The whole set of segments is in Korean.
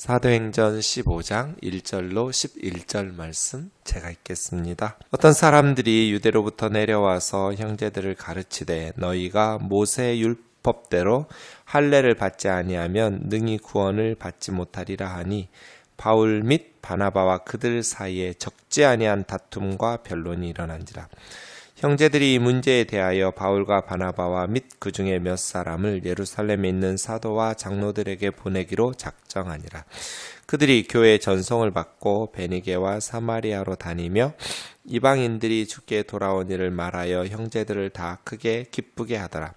사도행전 15장 1절로 11절 말씀 제가 읽겠습니다. 어떤 사람들이 유대로부터 내려와서 형제들을 가르치되 너희가 모세 율법대로 할례를 받지 아니하면 능히 구원을 받지 못하리라 하니 바울 및 바나바와 그들 사이에 적지 아니한 다툼과 변론이 일어난지라. 형제들이 이 문제에 대하여 바울과 바나바와 및 그 중에 몇 사람을 예루살렘에 있는 사도와 장로들에게 보내기로 작정하니라. 그들이 교회 전송을 받고 베니게와 사마리아로 다니며 이방인들이 주께 돌아온 일을 말하여 형제들을 다 크게 기쁘게 하더라.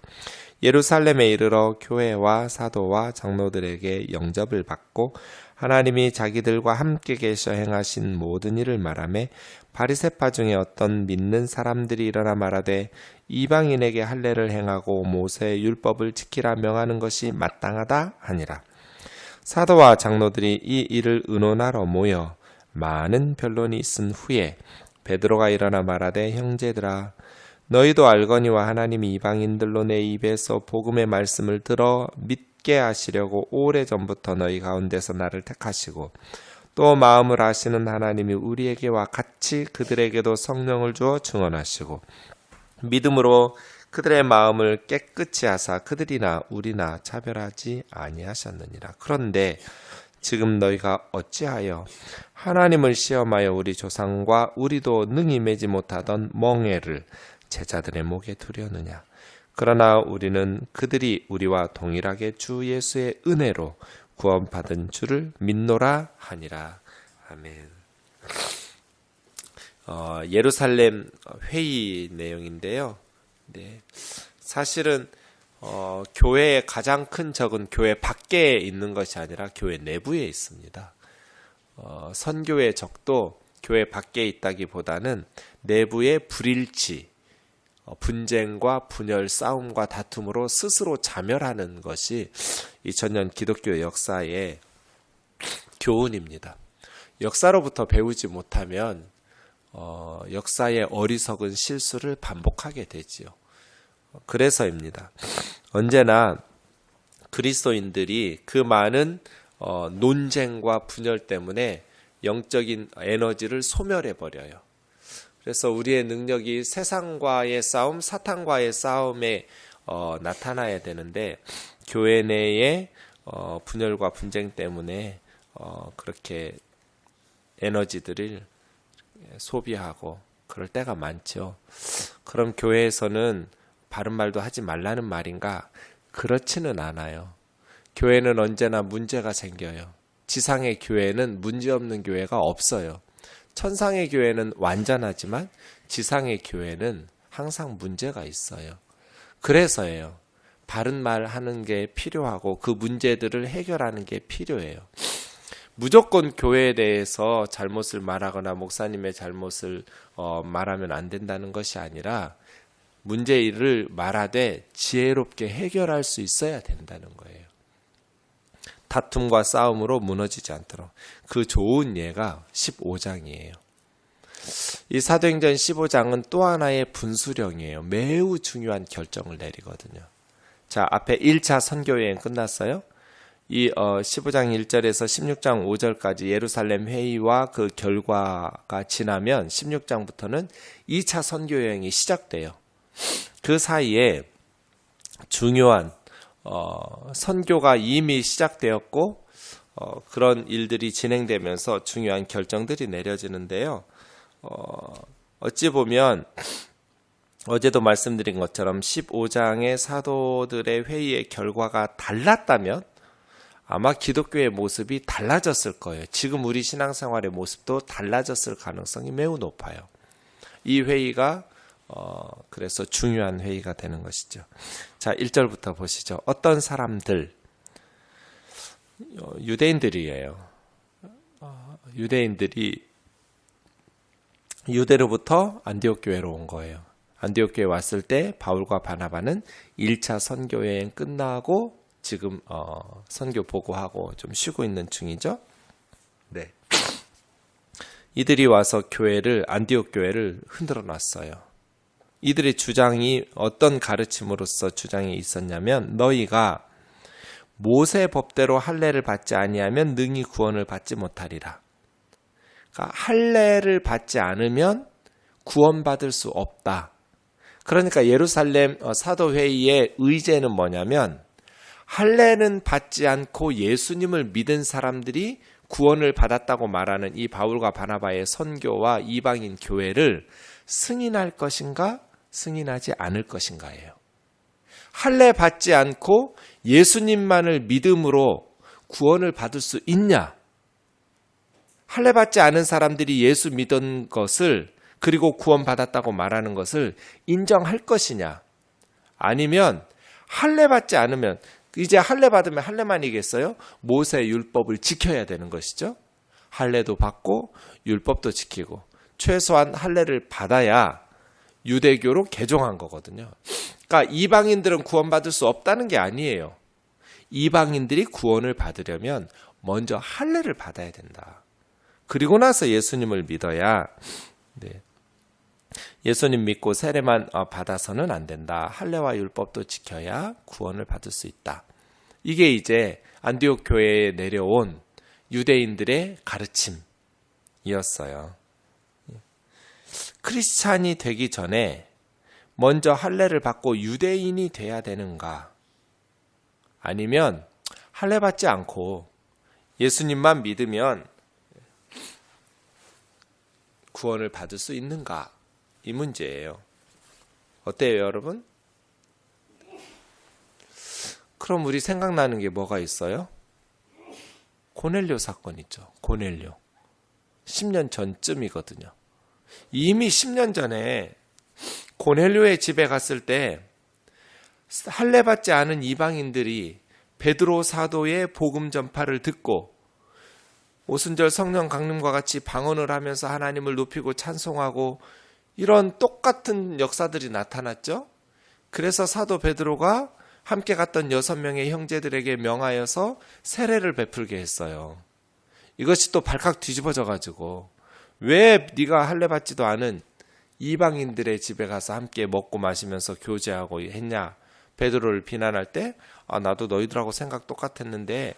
예루살렘에 이르러 교회와 사도와 장로들에게 영접을 받고 하나님이 자기들과 함께 계셔 행하신 모든 일을 말하며 바리새파 중에 어떤 믿는 사람들이 일어나 말하되 이방인에게 할례를 행하고 모세의 율법을 지키라 명하는 것이 마땅하다 하니라. 사도와 장로들이 이 일을 의논하러 모여 많은 변론이 있은 후에 베드로가 일어나 말하되 형제들아 너희도 알거니와 하나님이 이방인들로 내 입에서 복음의 말씀을 들어 믿게 하시려고 오래전부터 너희 가운데서 나를 택하시고 또 마음을 아시는 하나님이 우리에게와 같이 그들에게도 성령을 주어 증언하시고 믿음으로 그들의 마음을 깨끗이 하사 그들이나 우리나 차별하지 아니하셨느니라. 그런데 지금 너희가 어찌하여 하나님을 시험하여 우리 조상과 우리도 능히 매지 못하던 멍에를 제자들의 목에 두려느냐. 그러나 우리는 그들이 우리와 동일하게 주 예수의 은혜로 구원받은 주를 믿노라 하니라. 아멘. 어, 예루살렘 회의 내용인데요. 네. 사실은 어, 교회의 가장 큰 적은 교회 밖에 있는 것이 아니라 교회 내부에 있습니다. 어, 선교의 적도 교회 밖에 있다기보다는 내부의 불일치, 어, 분쟁과 분열, 싸움과 다툼으로 스스로 자멸하는 것이 2000년 기독교 역사의 교훈입니다. 역사로부터 배우지 못하면 어, 역사의 어리석은 실수를 반복하게 되지요. 그래서입니다. 언제나 그리스도인들이 그 많은 어, 논쟁과 분열 때문에 영적인 에너지를 소멸해 버려요. 그래서 우리의 능력이 세상과의 싸움, 사탄과의 싸움에 어, 나타나야 되는데 교회 내의 어, 분열과 분쟁 때문에 어, 그렇게 에너지들을 소비하고 그럴 때가 많죠. 그럼 교회에서는 바른 말도 하지 말라는 말인가? 그렇지는 않아요. 교회는 언제나 문제가 생겨요. 지상의 교회는 문제 없는 교회가 없어요. 천상의 교회는 완전하지만 지상의 교회는 항상 문제가 있어요. 그래서예요. 바른 말 하는 게 필요하고 그 문제들을 해결하는 게 필요해요. 무조건 교회에 대해서 잘못을 말하거나 목사님의 잘못을 어, 말하면 안 된다는 것이 아니라 문제를 말하되 지혜롭게 해결할 수 있어야 된다는 거예요. 다툼과 싸움으로 무너지지 않도록 그 좋은 예가 15장이에요. 이 사도행전 15장은 또 하나의 분수령이에요. 매우 중요한 결정을 내리거든요. 자, 앞에 1차 선교 여행 끝났어요. 이 어, 15장 1절에서 16장 5절까지 예루살렘 회의와 그 결과가 지나면 16장부터는 2차 선교 여행이 시작돼요. 그 사이에 중요한 어, 선교가 이미 시작되었고 어, 그런 일들이 진행되면서 중요한 결정들이 내려지는데요. 어, 어찌 보면 어제도 말씀드린 것처럼 15장의 사도들의 회의의 결과가 달랐다면 아마 기독교의 모습이 달라졌을 거예요. 지금 우리 신앙생활의 모습도 달라졌을 가능성이 매우 높아요. 이 회의가 어, 그래서 중요한 회의가 되는 것이죠. 자, 1절부터 보시죠. 어떤 사람들 어, 유대인들이에요. 어, 유대인들이 유대로부터 안디옥 교회로 온 거예요. 안디옥 교회 왔을 때 바울과 바나바는 1차 선교 여행 끝나고 지금 어, 선교 보고하고 좀 쉬고 있는 중이죠. 네. 이들이 와서 교회를 안디옥 교회를 흔들어 놨어요. 이들의 주장이 어떤 가르침으로서 주장이 있었냐면 너희가 모세 법대로 할례를 받지 아니하면 능히 구원을 받지 못하리라. 그러니까 할례를 받지 않으면 구원받을 수 없다. 그러니까 예루살렘 어, 사도 회의의 의제는 뭐냐면 할례는 받지 않고 예수님을 믿은 사람들이 구원을 받았다고 말하는 이 바울과 바나바의 선교와 이방인 교회를 승인할 것인가 승인하지 않을 것인가예요. 할례 받지 않고 예수님만을 믿음으로 구원을 받을 수 있냐? 할례 받지 않은 사람들이 예수 믿은 것을 그리고 구원받았다고 말하는 것을 인정할 것이냐? 아니면 할례 받지 않으면 이제 할례 받으면 할례만이겠어요? 모세 율법을 지켜야 되는 것이죠. 할례도 받고 율법도 지키고 최소한 할례를 받아야 유대교로 개종한 거거든요. 그러니까 이방인들은 구원받을 수 없다는 게 아니에요. 이방인들이 구원을 받으려면 먼저 할례를 받아야 된다. 그리고 나서 예수님을 믿어야 네. 예수님 믿고 세례만 어, 받아서는 안 된다. 할례와 율법도 지켜야 구원을 받을 수 있다. 이게 이제 안디옥 교회에 내려온 유대인들의 가르침이었어요. 크리스찬이 되기 전에 먼저 할례를 받고 유대인이 돼야 되는가? 아니면 할례 받지 않고 예수님만 믿으면 구원을 받을 수 있는가? 이 문제예요. 어때요, 여러분? 그럼 우리 생각나는 게 뭐가 있어요? 고넬료 사건 있죠. 고넬료. 10년 전쯤이거든요. 이미 10년 전에 고넬료의 집에 갔을 때 할례 받지 않은 이방인들이 베드로 사도의 복음 전파를 듣고 오순절 성령 강림과 같이 방언을 하면서 하나님을 높이고 찬송하고 이런 똑같은 역사들이 나타났죠. 그래서 사도 베드로가 함께 갔던 여섯 명의 형제들에게 명하여서 세례를 베풀게 했어요. 이것이 또 발칵 뒤집어져 가지고 왜 네가 할례 받지도 않은 이방인들의 집에 가서 함께 먹고 마시면서 교제하고 했냐? 베드로를 비난할 때 아, 나도 너희들하고 생각 똑같았는데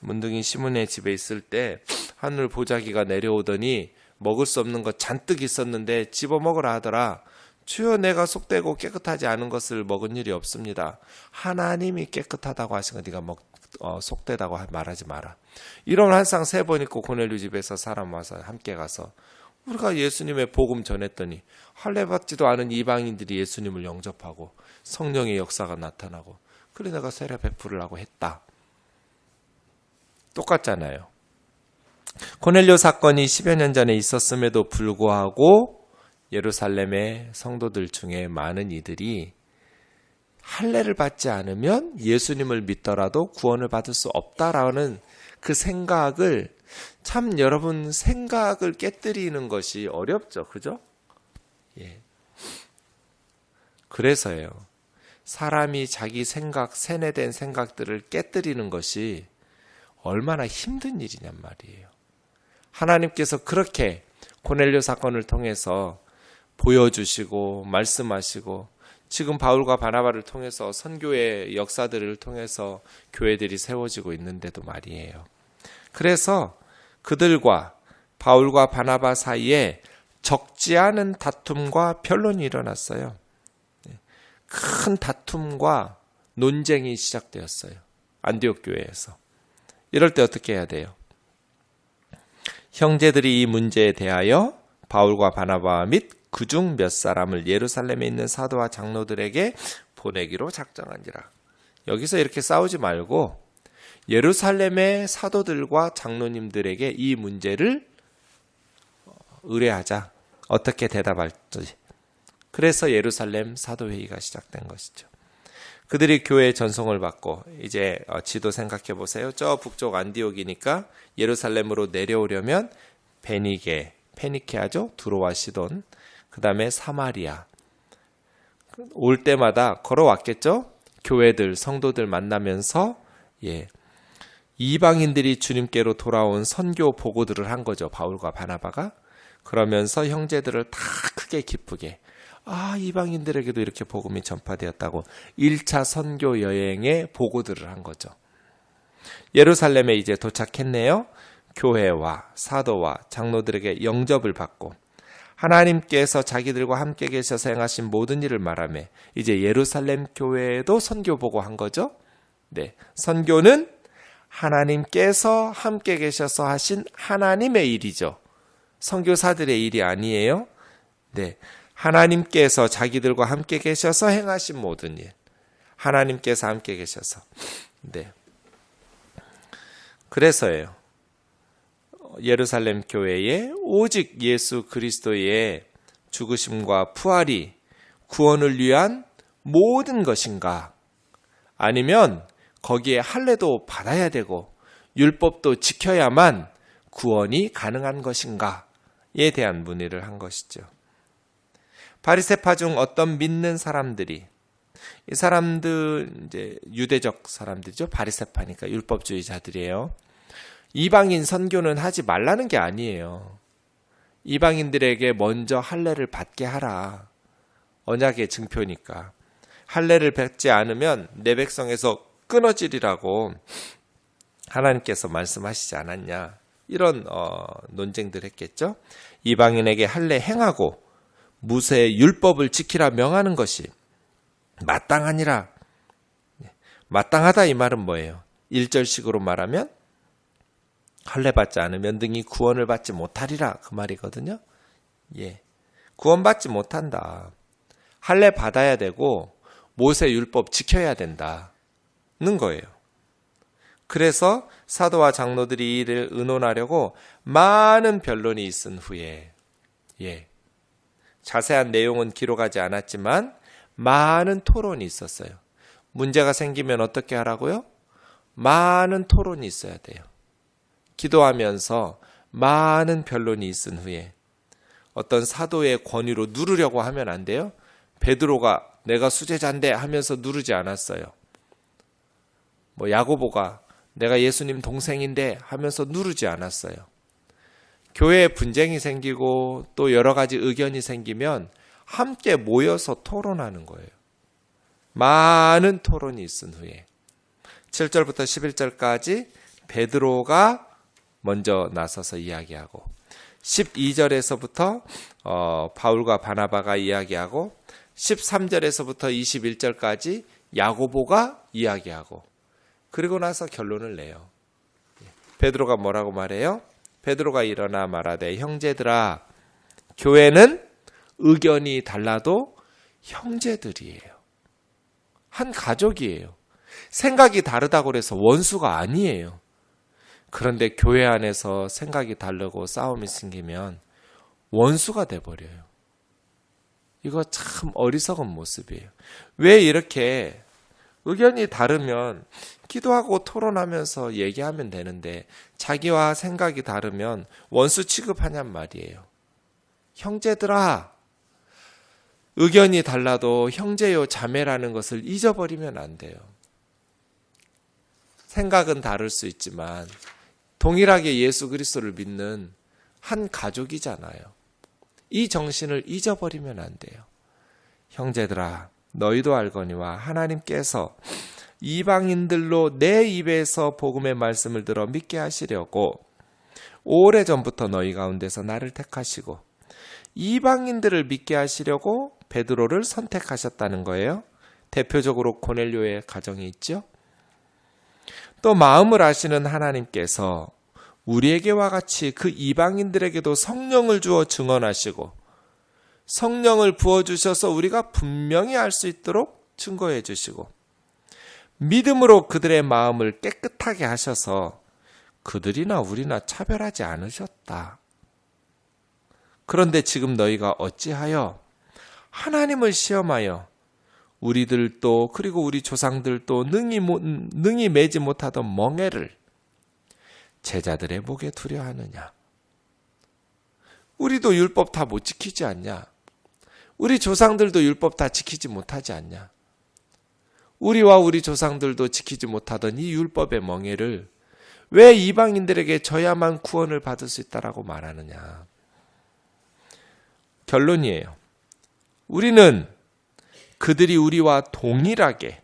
문둥이 시몬의 집에 있을 때 하늘 보자기가 내려오더니 먹을 수 없는 것 잔뜩 있었는데 집어 먹으라 하더라. 주여 내가 속되고 깨끗하지 않은 것을 먹은 일이 없습니다. 하나님이 깨끗하다고 하신 거 네가 먹 어, 속되다고 말하지 마라. 이런 한상 세 번 있고 고넬류 집에서 사람 와서 함께 가서 우리가 예수님의 복음 전했더니 할례 받지도 않은 이방인들이 예수님을 영접하고 성령의 역사가 나타나고 그래 내가 세례 베풀으라고 했다. 똑같잖아요. 고넬료 사건이 10여 년 전에 있었음에도 불구하고 예루살렘의 성도들 중에 많은 이들이 할례를 받지 않으면 예수님을 믿더라도 구원을 받을 수 없다라는 그 생각을 참 여러분 생각을 깨뜨리는 것이 어렵죠. 그죠? 예. 그래서요. 사람이 자기 생각, 세뇌된 생각들을 깨뜨리는 것이 얼마나 힘든 일이냔 말이에요. 하나님께서 그렇게 고넬료 사건을 통해서 보여주시고 말씀하시고 지금 바울과 바나바를 통해서 선교의 역사들을 통해서 교회들이 세워지고 있는데도 말이에요. 그래서 그들과 바울과 바나바 사이에 적지 않은 다툼과 변론이 일어났어요. 큰 다툼과 논쟁이 시작되었어요. 안디옥 교회에서. 이럴 때 어떻게 해야 돼요? 형제들이 이 문제에 대하여 바울과 바나바 및 그중 몇 사람을 예루살렘에 있는 사도와 장로들에게 보내기로 작정한지라. 여기서 이렇게 싸우지 말고 예루살렘의 사도들과 장로님들에게 이 문제를 의뢰하자. 어떻게 대답할지. 그래서 예루살렘 사도회의가 시작된 것이죠. 그들이 교회 전송을 받고 이제 어, 지도 생각해 보세요. 저 북쪽 안디옥이니까 예루살렘으로 내려오려면 베니게, 페니케아죠. 두로와 시돈, 그 다음에 사마리아. 올 때마다 걸어왔겠죠? 교회들, 성도들 만나면서, 예. 이방인들이 주님께로 돌아온 선교 보고들을 한 거죠. 바울과 바나바가. 그러면서 형제들을 다 크게 기쁘게. 아, 이방인들에게도 이렇게 복음이 전파되었다고 1차 선교 여행의 보고들을 한 거죠. 예루살렘에 이제 도착했네요. 교회와 사도와 장로들에게 영접을 받고 하나님께서 자기들과 함께 계셔서 행하신 모든 일을 말하며 이제 예루살렘 교회에도 선교 보고 한 거죠. 네. 선교는 하나님께서 함께 계셔서 하신 하나님의 일이죠. 선교사들의 일이 아니에요. 네. 하나님께서 자기들과 함께 계셔서 행하신 모든 일. 하나님께서 함께 계셔서. 네. 그래서예요. 예루살렘 교회에 오직 예수 그리스도의 죽으심과 부활이 구원을 위한 모든 것인가? 아니면 거기에 할례도 받아야 되고 율법도 지켜야만 구원이 가능한 것인가에 대한 문의를 한 것이죠. 바리세파 중 어떤 믿는 사람들이 이 사람들 이제 유대적 사람들이죠. 바리세파니까 율법주의자들이에요. 이방인 선교는 하지 말라는 게 아니에요. 이방인들에게 먼저 할례를 받게 하라. 언약의 증표니까. 할례를 받지 않으면 내 백성에서 끊어지리라고 하나님께서 말씀하시지 않았냐. 이런 어, 논쟁들 했겠죠. 이방인에게 할례 행하고 무쇠의 율법을 지키라 명하는 것이 마땅하니라. 마땅하다 이 말은 뭐예요? 1절식으로 말하면 할례 받지 않으면 등이 구원을 받지 못하리라 그 말이거든요. 예. 구원받지 못한다. 할례 받아야 되고 모세 율법 지켜야 된다는 거예요. 그래서 사도와 장로들이 이를 의논하려고 많은 변론이 있은 후에 예. 자세한 내용은 기록하지 않았지만 많은 토론이 있었어요. 문제가 생기면 어떻게 하라고요? 많은 토론이 있어야 돼요. 기도하면서 많은 변론이 있은 후에 어떤 사도의 권위로 누르려고 하면 안 돼요. 베드로가 내가 수제자인데 하면서 누르지 않았어요. 뭐 야고보가 내가 예수님 동생인데 하면서 누르지 않았어요. 교회에 분쟁이 생기고 또 여러 가지 의견이 생기면 함께 모여서 토론하는 거예요. 많은 토론이 있은 후에 7절부터 11절까지 베드로가 먼저 나서서 이야기하고 12절에서부터 어, 바울과 바나바가 이야기하고 13절에서부터 21절까지 야고보가 이야기하고 그리고 나서 결론을 내요. 베드로가 뭐라고 말해요? 베드로가 일어나 말하되 형제들아 교회는 의견이 달라도 형제들이에요. 한 가족이에요. 생각이 다르다고 해서 원수가 아니에요. 그런데 교회 안에서 생각이 다르고 싸움이 생기면 원수가 돼버려요. 이거 참 어리석은 모습이에요. 왜 이렇게 의견이 다르면 기도하고 토론하면서 얘기하면 되는데 자기와 생각이 다르면 원수 취급하냔 말이에요. 형제들아, 의견이 달라도 형제요 자매라는 것을 잊어버리면 안 돼요. 생각은 다를 수 있지만 동일하게 예수 그리스도를 믿는 한 가족이잖아요. 이 정신을 잊어버리면 안 돼요. 형제들아, 너희도 알거니와 하나님께서 이방인들로 내 입에서 복음의 말씀을 들어 믿게 하시려고 오래전부터 너희 가운데서 나를 택하시고 이방인들을 믿게 하시려고 베드로를 선택하셨다는 거예요. 대표적으로 고넬료의 가정이 있죠. 또 마음을 아시는 하나님께서 우리에게와 같이 그 이방인들에게도 성령을 주어 증언하시고 성령을 부어주셔서 우리가 분명히 알 수 있도록 증거해 주시고 믿음으로 그들의 마음을 깨끗하게 하셔서 그들이나 우리나 차별하지 않으셨다. 그런데 지금 너희가 어찌하여 하나님을 시험하여 우리들도 그리고 우리 조상들도 능히, 능히 매지 못하던 멍해를 제자들의 목에 두려 하느냐? 우리도 율법 다 못 지키지 않냐? 우리 조상들도 율법 다 지키지 못하지 않냐? 우리와 우리 조상들도 지키지 못하던 이 율법의 멍해를 왜 이방인들에게 져야만 구원을 받을 수 있다라고 말하느냐? 결론이에요. 우리는 그들이 우리와 동일하게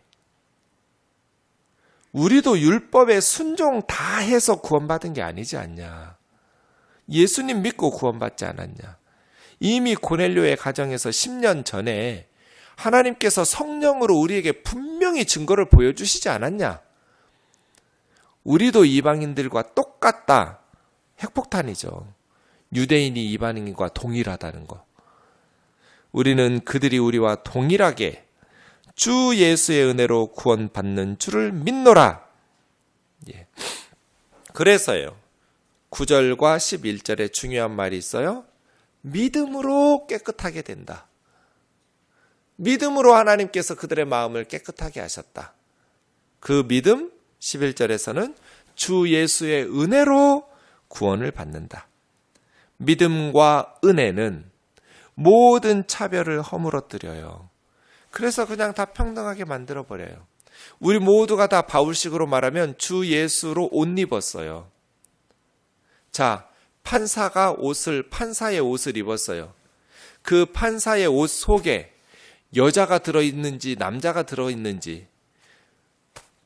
우리도 율법에 순종 다 해서 구원받은 게 아니지 않냐. 예수님 믿고 구원받지 않았냐. 이미 고넬료의 가정에서 10년 전에 하나님께서 성령으로 우리에게 분명히 증거를 보여주시지 않았냐. 우리도 이방인들과 똑같다. 핵폭탄이죠. 유대인이 이방인과 동일하다는 거. 우리는 그들이 우리와 동일하게 주 예수의 은혜로 구원받는 줄을 믿노라. 예. 그래서요. 9절과 11절에 중요한 말이 있어요. 믿음으로 깨끗하게 된다. 믿음으로 하나님께서 그들의 마음을 깨끗하게 하셨다. 그 믿음 11절에서는 주 예수의 은혜로 구원을 받는다. 믿음과 은혜는 모든 차별을 허물어뜨려요. 그래서 그냥 다 평등하게 만들어 버려요. 우리 모두가 다 바울식으로 말하면 주 예수로 옷 입었어요. 자, 판사가 옷을 판사의 옷을 입었어요. 그 판사의 옷 속에 여자가 들어 있는지 남자가 들어 있는지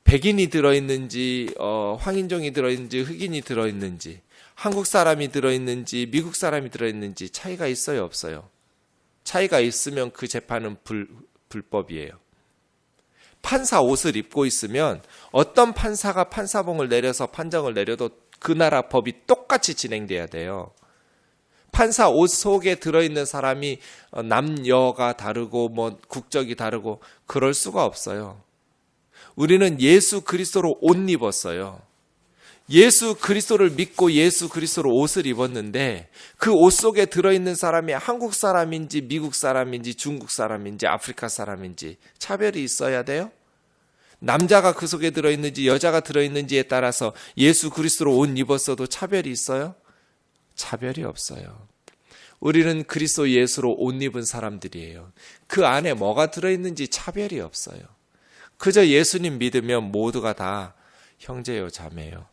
백인이 들어 있는지 어, 황인종이 들어 있는지 흑인이 들어 있는지 한국 사람이 들어 있는지 미국 사람이 들어 있는지 차이가 있어요, 없어요? 차이가 있으면 그 재판은 불, 불법이에요. 판사 옷을 입고 있으면 어떤 판사가 판사봉을 내려서 판정을 내려도 그 나라 법이 똑같이 진행돼야 돼요. 판사 옷 속에 들어있는 사람이 어, 남여가 다르고 뭐 국적이 다르고 그럴 수가 없어요. 우리는 예수 그리스도로 옷 입었어요. 예수 그리스도를 믿고 예수 그리스도로 옷을 입었는데 그 옷 속에 들어있는 사람이 한국 사람인지 미국 사람인지 중국 사람인지 아프리카 사람인지 차별이 있어야 돼요? 남자가 그 속에 들어있는지 여자가 들어있는지에 따라서 예수 그리스도로 옷 입었어도 차별이 있어요? 차별이 없어요. 우리는 그리스도 예수로 옷 입은 사람들이에요. 그 안에 뭐가 들어있는지 차별이 없어요. 그저 예수님 믿으면 모두가 다 형제요 자매요.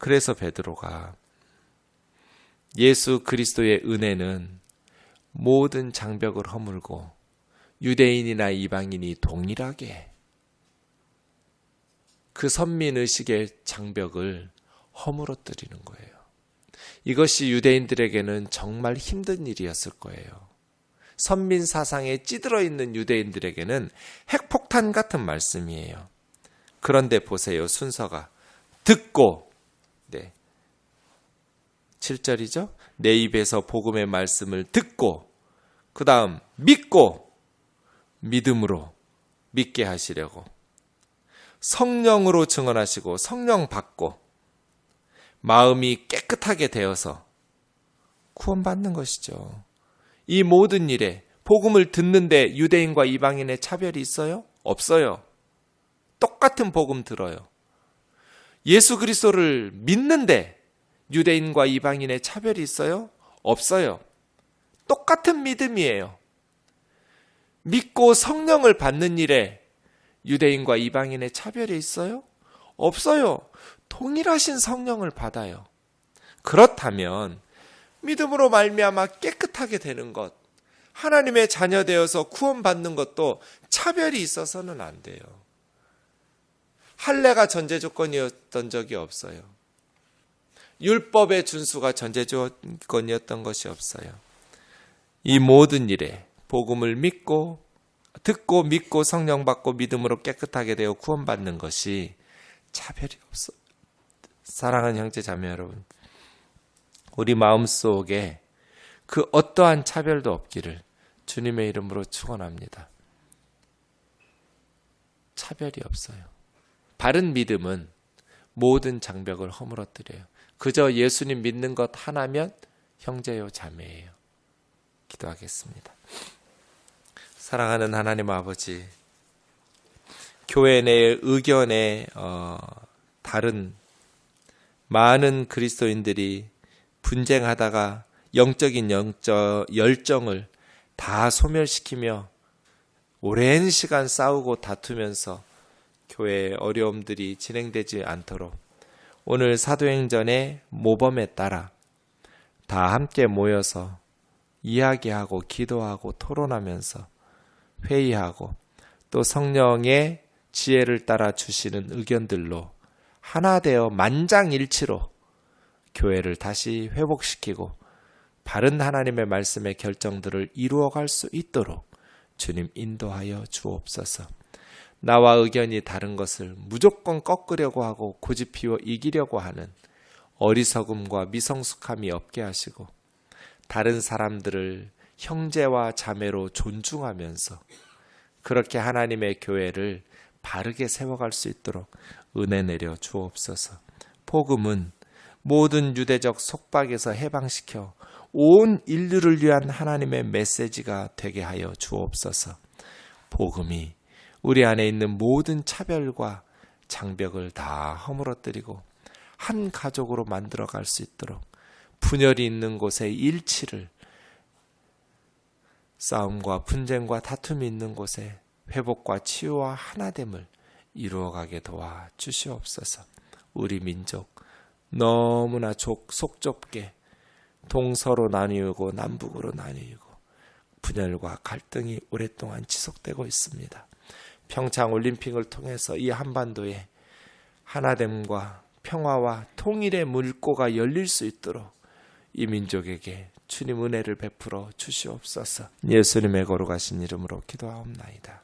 그래서 베드로가 예수 그리스도의 은혜는 모든 장벽을 허물고 유대인이나 이방인이 동일하게 그 선민 의식의 장벽을 허물어뜨리는 거예요. 이것이 유대인들에게는 정말 힘든 일이었을 거예요. 선민 사상에 찌들어 있는 유대인들에게는 핵폭탄 같은 말씀이에요. 그런데 보세요. 순서가 듣고 네. 7절이죠. 내 입에서 복음의 말씀을 듣고 그 다음 믿고 믿음으로 믿게 하시려고 성령으로 증언하시고 성령 받고 마음이 깨끗하게 되어서 구원받는 것이죠. 이 모든 일에 복음을 듣는데 유대인과 이방인의 차별이 있어요? 없어요. 똑같은 복음 들어요. 예수 그리스도를 믿는데 유대인과 이방인의 차별이 있어요? 없어요. 똑같은 믿음이에요. 믿고 성령을 받는 일에 유대인과 이방인의 차별이 있어요? 없어요. 동일하신 성령을 받아요. 그렇다면 믿음으로 말미암아 깨끗하게 되는 것, 하나님의 자녀 되어서 구원받는 것도 차별이 있어서는 안 돼요. 할례가 전제 조건이었던 적이 없어요. 율법의 준수가 전제 조건이었던 것이 없어요. 이 모든 일에 복음을 믿고 듣고 믿고 성령 받고 믿음으로 깨끗하게 되어 구원받는 것이 차별이 없어. 사랑하는 형제 자매 여러분, 우리 마음 속에 그 어떠한 차별도 없기를 주님의 이름으로 축원합니다. 차별이 없어요. 바른 믿음은 모든 장벽을 허물어뜨려요. 그저 예수님 믿는 것 하나면 형제요 자매예요. 기도하겠습니다. 사랑하는 하나님 아버지, 교회 내 의견에 어, 다른 많은 그리스도인들이 분쟁하다가 영적인 영적 열정을 다 소멸시키며 오랜 시간 싸우고 다투면서 교회의 어려움들이 진행되지 않도록 오늘 사도행전의 모범에 따라 다 함께 모여서 이야기하고 기도하고 토론하면서 회의하고 또 성령의 지혜를 따라 주시는 의견들로 하나 되어 만장일치로 교회를 다시 회복시키고 바른 하나님의 말씀의 결정들을 이루어 갈 수 있도록 주님 인도하여 주옵소서. 나와 의견이 다른 것을 무조건 꺾으려고 하고 고집 피워 이기려고 하는 어리석음과 미성숙함이 없게 하시고 다른 사람들을 형제와 자매로 존중하면서 그렇게 하나님의 교회를 바르게 세워갈 수 있도록 은혜 내려 주옵소서. 복음은 모든 유대적 속박에서 해방시켜 온 인류를 위한 하나님의 메시지가 되게 하여 주옵소서. 복음이 우리 안에 있는 모든 차별과 장벽을 다 허물어뜨리고 한 가족으로 만들어 갈 수 있도록 분열이 있는 곳에 일치를 싸움과 분쟁과 다툼이 있는 곳에 회복과 치유와 하나됨을 이루어가게 도와 주시옵소서. 우리 민족 너무나 족, 속 좁게 동서로 나뉘고 남북으로 나뉘고 분열과 갈등이 오랫동안 지속되고 있습니다. 평창 올림픽을 통해서 이 한반도에 하나됨과 평화와 통일의 물꼬가 열릴 수 있도록 이 민족에게 주님 은혜를 베풀어 주시옵소서. 예수님의 거룩하신 이름으로 기도하옵나이다.